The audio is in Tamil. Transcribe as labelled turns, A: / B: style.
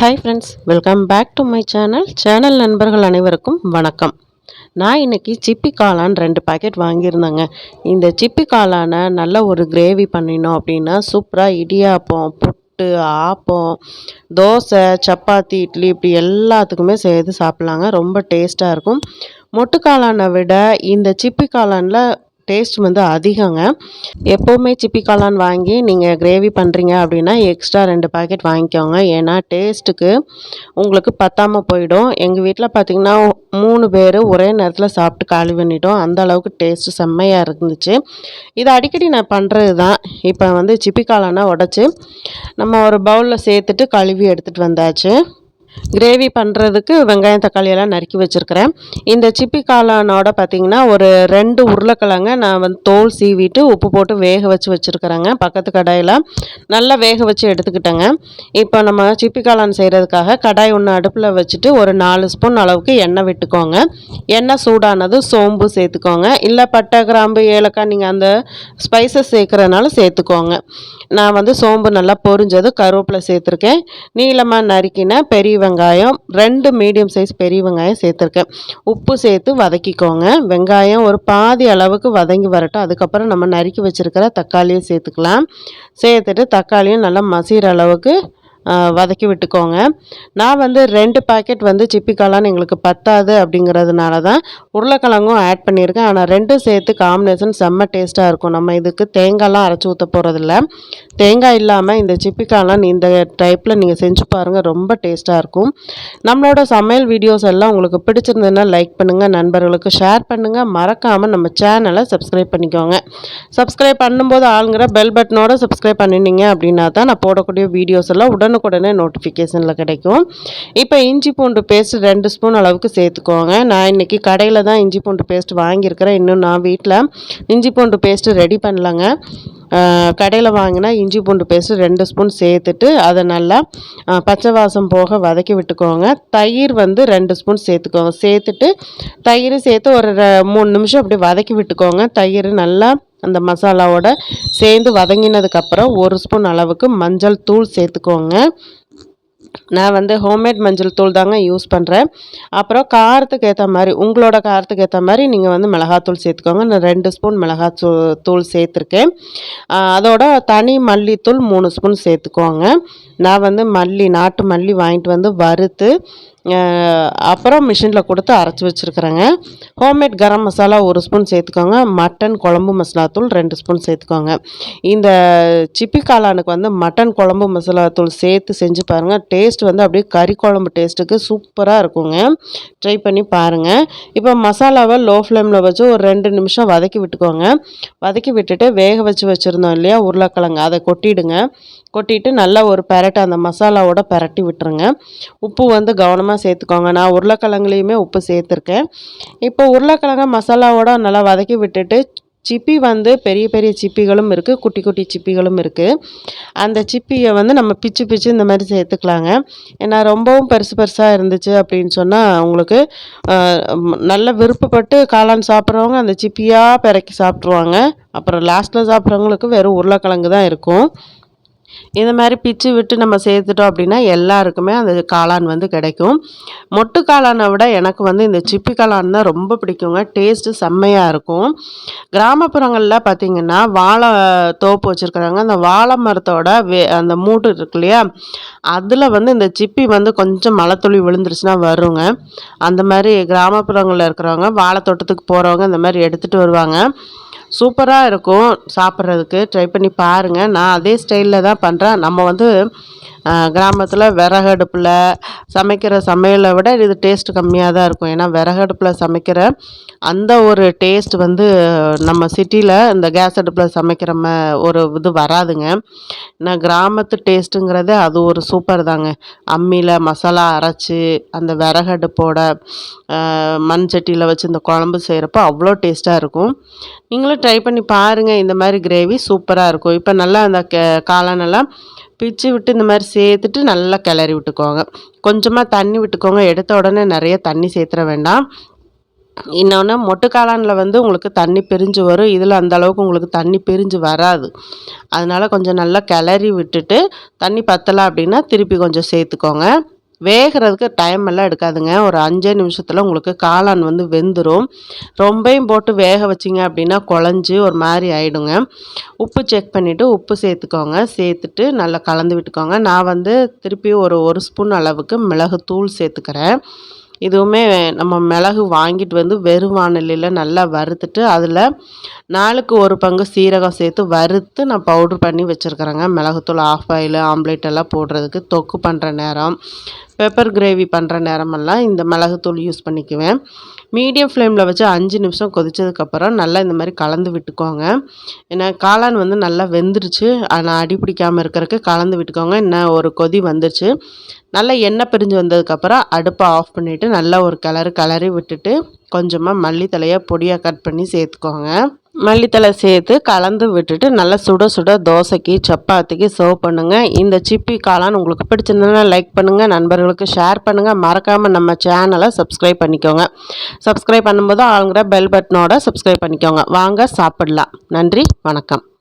A: Hi friends welcome back to my channel channel நண்பர்கள் அனைவருக்கும் வணக்கம். நான் இன்னைக்கு சிப்பி காளான் ரெண்டு பாக்கெட் வாங்கியிருந்தேங்க. இந்த சிப்பி காளானை நல்ல ஒரு கிரேவி பண்ணினோம் அப்படின்னா சூப்பராக இடியாப்பம் புட்டு ஆப்பம் தோசை சப்பாத்தி இட்லி இப்படி எல்லாத்துக்குமே சேர்த்து சாப்பிட்லாங்க. ரொம்ப டேஸ்ட்டாக இருக்கும். மொட்டு காளானை விட இந்த சிப்பி காளானில் டேஸ்ட் வந்து அதிகங்க. எப்போவுமே சிப்பி காளான் வாங்கி நீங்கள் கிரேவி பண்ணுறீங்க அப்படின்னா எக்ஸ்ட்ரா ரெண்டு பாக்கெட் வாங்கிக்கோங்க. ஏன்னா டேஸ்ட்டுக்கு உங்களுக்கு பத்தாமல் போயிடும். எங்கள் வீட்டில் பார்த்திங்கன்னா மூணு பேர் ஒரே நேரத்தில் சாப்பிட்டு காலி பண்ணிட்டோம். அந்த அளவுக்கு டேஸ்ட்டு செம்மையாக இருந்துச்சு. இது அடிக்கடி நான் பண்ணுறது தான் இப்போ வந்து சிப்பி காளானை உடச்சி நம்ம ஒரு பவுலில் சேர்த்துட்டு கழுவி எடுத்துகிட்டு வந்தாச்சு. கிரேவி பண்ணுறதுக்கு வெங்காயம் தக்காளி எல்லாம் நறுக்கி வச்சுருக்கிறேன். இந்த சிப்பி காளானோட பார்த்திங்கன்னா ஒரு ரெண்டு உருளைக்கிழங்க நான் வந்து தோல் சீவிட்டு உப்பு போட்டு வேக வச்சு வச்சுருக்கிறேங்க. பக்கத்து கடாயில் நல்லா வேக வச்சு எடுத்துக்கிட்டேங்க. இப்போ நம்ம சிப்பி காளான் செய்கிறதுக்காக கடாய் ஒன்று அடுப்பில் வச்சுட்டு ஒரு நாலு ஸ்பூன் அளவுக்கு எண்ணெய் விட்டுக்கோங்க. எண்ணெய் சூடானது சோம்பு சேர்த்துக்கோங்க. இல்லை பட்டை கிராம்பு ஏலக்காய் நீங்கள் அந்த ஸ்பைசஸ் சேர்க்குறதுனால சேர்த்துக்கோங்க. நான் வந்து சோம்பு நல்லா பொரிஞ்சது கருவேப்பிலை சேர்த்துருக்கேன். நீளமாக நறுக்கின பெரிய வெங்காயம் ரெண்டு மீடியம் சைஸ் பெரிய வெங்காயம் சேர்த்துருக்கேன். உப்பு சேர்த்து வதக்கிக்கோங்க. வெங்காயம் ஒரு பாதி அளவுக்கு வதங்கி வரட்டும். அதுக்கப்புறம் நம்ம நறுக்கி வச்சுருக்கிற தக்காளியை சேர்த்துக்கலாம். சேர்த்துட்டு தக்காளியும் நல்லா மசிகிற அளவுக்கு வதக்கி விட்டுக்கோங்க. நான் வந்து ரெண்டு பாக்கெட் வந்து சிப்பி காளான் எங்களுக்கு பத்தாது அப்படிங்கிறதுனால தான் உருளைக்கிழங்கும் ஆட் பண்ணியிருக்கேன். ஆனால் ரெண்டும் சேர்த்து காம்பினேஷன் செம்ம டேஸ்ட்டாக இருக்கும். நம்ம இதுக்கு தேங்காய்லாம் அரைச்சி ஊற்ற போகிறதில்ல தேங்காய் இல்லாமல் இந்த சிப்பி காளான் இந்த டைப்பில் நீங்கள் செஞ்சு பாருங்கள் ரொம்ப டேஸ்ட்டாக இருக்கும். நம்மளோட சமையல் வீடியோஸ் எல்லாம் உங்களுக்கு பிடிச்சிருந்ததுன்னா லைக் பண்ணுங்கள் நண்பர்களுக்கு ஷேர் பண்ணுங்கள் மறக்காமல் நம்ம சேனலை சப்ஸ்கிரைப் பண்ணிக்கோங்க. சப்ஸ்கிரைப் பண்ணும்போது ஆளுங்கிற பெல் பட்டனோட சப்ஸ்கிரைப் பண்ணினீங்க அப்படின்னா தான் நான் போடக்கூடிய வீடியோஸ் எல்லாம் உடனே உடனுக்குடனே நோட்டிஃபிகேஷனில் கிடைக்கும். இப்போ இஞ்சி பூண்டு பேஸ்ட் ரெண்டு ஸ்பூன் அளவுக்கு சேர்த்துக்கோங்க. நான் இன்றைக்கி கடையில் தான் இஞ்சி பூண்டு பேஸ்ட் வாங்கியிருக்கிறேன். இன்னும் நான் வீட்டில் இஞ்சி பூண்டு பேஸ்ட்டு ரெடி பண்ணலங்க. கடையில் வாங்கினா இஞ்சி பூண்டு பேஸ்ட்டு ரெண்டு ஸ்பூன் சேர்த்துட்டு அதை நல்லா பச்சை வாசம் போக வதக்கி விட்டுக்கோங்க. தயிர் வந்து ரெண்டு ஸ்பூன் சேர்த்துக்கோங்க. சேர்த்துட்டு தயிர் சேர்த்து ஒரு மூணு நிமிஷம் அப்படி வதக்கி விட்டுக்கோங்க. தயிர் நல்லா அந்த மசாலாவோட சேர்ந்து வதங்கினதுக்கப்புறம் ஒரு ஸ்பூன் அளவுக்கு மஞ்சள் தூள் சேர்த்துக்கோங்க. நான் வந்து ஹோம்மேட் மஞ்சள் தூள் தாங்க யூஸ் பண்ணுறேன் அப்புறம் காரத்துக்கு ஏற்ற மாதிரி உங்களோட காரத்துக்கு ஏற்ற மாதிரி நீங்கள் வந்து மிளகாத்தூள் சேர்த்துக்கோங்க. நான் ரெண்டு ஸ்பூன் மிளகாத்தூ தூள் சேர்த்துருக்கேன். அதோட தனி மல்லித்தூள் மூணு ஸ்பூன் சேர்த்துக்கோங்க. நான் வந்து மல்லி நாட்டு மல்லி வாங்கிட்டு வந்து வறுத்து அப்புறம் மிஷினில் கொடுத்து அரைச்சி வச்சுருக்குறேங்க. ஹோம்மேட் கரம் மசாலா ஒரு ஸ்பூன் சேர்த்துக்கோங்க. மட்டன் குழம்பு மசாலா தூள் ரெண்டு ஸ்பூன் சேர்த்துக்கோங்க. இந்த சிப்பி காளானுக்கு வந்து மட்டன் குழம்பு மசாலா தூள் சேர்த்து செஞ்சு பாருங்கள் டேஸ்ட் வந்து அப்படியே கறி குழம்பு டேஸ்ட்டுக்கு சூப்பராக இருக்குங்க. ட்ரை பண்ணி பாருங்கள் இப்போ மசாலாவை லோ ஃப்ளேமில் வச்சு ஒரு ரெண்டு நிமிஷம் வதக்கி விட்டுக்கோங்க. வதக்கி விட்டுட்டு வேக வச்சு வச்சுருந்தோம் இல்லையா உருளைக்கிழங்கு. அதை கொட்டிடுங்க. கொட்டிட்டு நல்லா ஒரு பெரட்டை அந்த மசாலாவோட பெரட்டி விட்டுருங்க. உப்பு வந்து கவனமாக சேர்த்துக்கோங்க. நான் உருளைக்கிழங்குலேயுமே உப்பு சேர்த்துருக்கேன். இப்போ உருளைக்கிழங்க மசாலாவோட நல்லா வதக்கி விட்டுட்டு சிப்பி வந்து பெரிய பெரிய சிப்பிகளும் இருக்குது குட்டி குட்டி சிப்பிகளும் இருக்குது அந்த சிப்பியை வந்து நம்ம பிச்சு பிச்சு இந்த மாதிரி சேர்த்துக்கலாங்க. ஏன்னா ரொம்பவும் பெருசு பெருசாக இருந்துச்சு அப்படின்னு சொன்னால் உங்களுக்கு நல்ல விருப்பப்பட்டு காளான் சாப்பிட்றவங்க அந்த சிப்பியாக பிறக்கி சாப்பிட்ருவாங்க அப்புறம் லாஸ்ட்டில் சாப்பிட்றவங்களுக்கு வெறும் உருளைக்கிழங்கு தான் இருக்கும். இந்த மாதிரி பிச்சு விட்டு நம்ம சேர்த்துட்டோம் அப்படின்னா எல்லாருக்குமே அந்த காளான் வந்து கிடைக்கும். மொட்டு காளானை விட எனக்கு வந்து இந்த சிப்பி காளான் தான் ரொம்ப பிடிக்குங்க. டேஸ்ட்டு செம்மையாக இருக்கும். கிராமப்புறங்களில் பார்த்திங்கன்னா வாழை தோப்பு வச்சுருக்குறாங்க. அந்த வாழை மரத்தோட வே அந்த மூட்டு இருக்கு இல்லையா? அதில் வந்து இந்த சிப்பி வந்து கொஞ்சம் மழை துளி விழுந்துருச்சுன்னா வருங்க. அந்த மாதிரி கிராமப்புறங்களில் இருக்கிறவங்க வாழை தோட்டத்துக்கு போகிறவங்க இந்த மாதிரி எடுத்துகிட்டு வருவாங்க. சூப்பராக இருக்கும். சாப்பிட்றதுக்கு ட்ரை பண்ணி பாருங்கள் நான் அதே ஸ்டைலில் தான் பண்ணுறேன் நம்ம வந்து கிராமத்தில் விறகடுப்பில் சமைக்கிற சமையலை விட இது டேஸ்ட் கம்மியாக தான் இருக்கும். ஏன்னா விறகடுப்பில் சமைக்கிற அந்த ஒரு டேஸ்ட் வந்து நம்ம சிட்டியில் இந்த கேஸ் அடுப்பில் சமைக்கிற ம ஒரு இது வராதுங்க. நான் கிராமத்து டேஸ்ட்டுங்கிறது அது ஒரு சூப்பர் தாங்க. அம்மியில் மசாலா அரைச்சி அந்த விறகடுப்போட மண் சட்டியில் வச்சு இந்த குழம்பு செய்கிறப்போ அவ்வளோ டேஸ்ட்டாக இருக்கும். நீங்களும் ட்ரை பண்ணி பாருங்கள் இந்த மாதிரி கிரேவி சூப்பராக இருக்கும். இப்போ நல்லா அந்த காளானெல்லாம் பிச்சு விட்டு இந்த மாதிரி சேர்த்துட்டு நல்லா கிளறி விட்டுக்கோங்க. கொஞ்சமாக தண்ணி விட்டுக்கோங்க. எடுத்த உடனே நிறைய தண்ணி சேர்த்துற வேண்டாம். இன்னொன்று மொட்டுக்காளானில் வந்து உங்களுக்கு தண்ணி பிரிஞ்சு வரும். இதில் அந்த அளவுக்கு உங்களுக்கு தண்ணி பிரிஞ்சு வராது. அதனால் கொஞ்சம் நல்லா கிளறி விட்டுட்டு தண்ணி பத்தலை அப்படின்னா திருப்பி கொஞ்சம் சேர்த்துக்கோங்க. வேகிறதுக்கு டைம் எல்லாம் எடுக்காதுங்க. ஒரு அஞ்சே நிமிஷத்தில் உங்களுக்கு காளான் வந்து வெந்துடும் ரொம்பையும் போட்டு வேக வச்சிங்க அப்படின்னா குழஞ்சி ஒரு மாதிரி ஆகிடுங்க உப்பு செக் பண்ணிவிட்டு உப்பு சேர்த்துக்கோங்க. சேர்த்துட்டு நல்லா கலந்து விட்டுக்கோங்க. நான் வந்து திருப்பி ஒரு ஒரு ஸ்பூன் அளவுக்கு மிளகு தூள் சேர்த்துக்கிறேன். இதுவுமே நம்ம மிளகு வாங்கிட்டு வந்து வெறும் வானிலையில் நல்லா வறுத்துட்டு அதில் நாலுக்கு ஒரு பங்கு சீரகம் சேர்த்து வறுத்து நான் பவுட்ரு பண்ணி வச்சுருக்குறேங்க. மிளகுத்தூள் ஆஃப் ஆயில் ஆம்லேட் எல்லாம் போடுறதுக்கு தொக்கு பண்ணுற நேரம். பெப்பர் கிரேவி பண்ணுற நேரமெல்லாம் இந்த மிளகுத்தூள் யூஸ் பண்ணிக்குவேன். மீடியம் ஃப்ளேமில் வச்சு அஞ்சு நிமிஷம் கொதித்ததுக்கப்புறம் நல்லா இந்த மாதிரி கலந்து விட்டுக்கோங்க. ஏன்னா காளான் வந்து நல்லா வெந்துருச்சு. ஆனால் அடி பிடிக்காமல் இருக்கிறதுக்கு கலந்து விட்டுக்கோங்க. இன்னும் ஒரு கொதி வந்துருச்சு. நல்லா எண்ணெய் பிரிஞ்சு வந்ததுக்கப்புறம் அடுப்பை ஆஃப் பண்ணிவிட்டு நல்லா ஒரு கலரு கலரி விட்டுட்டு கொஞ்சமாக மல்லித்தலையை பொடியாக கட் பண்ணி சேர்த்துக்கோங்க. மல்லித்தலை சேர்த்து கலந்து விட்டுட்டு நல்லா சுட சுட தோசைக்கு சப்பாத்திக்கு சர்வ் பண்ணுங்கள் இந்த சிப்பி காளான் உங்களுக்கு பிடிச்சிருந்ததுன்னா லைக் பண்ணுங்கள் நண்பர்களுக்கு ஷேர் பண்ணுங்கள் மறக்காமல் நம்ம சேனலை சப்ஸ்கிரைப் பண்ணிக்கோங்க. சப்ஸ்கிரைப் பண்ணும்போது ஆளுங்கிற பெல் பட்டனோட சப்ஸ்கிரைப் பண்ணிக்கோங்க. வாங்க சாப்பிடலாம். நன்றி வணக்கம்.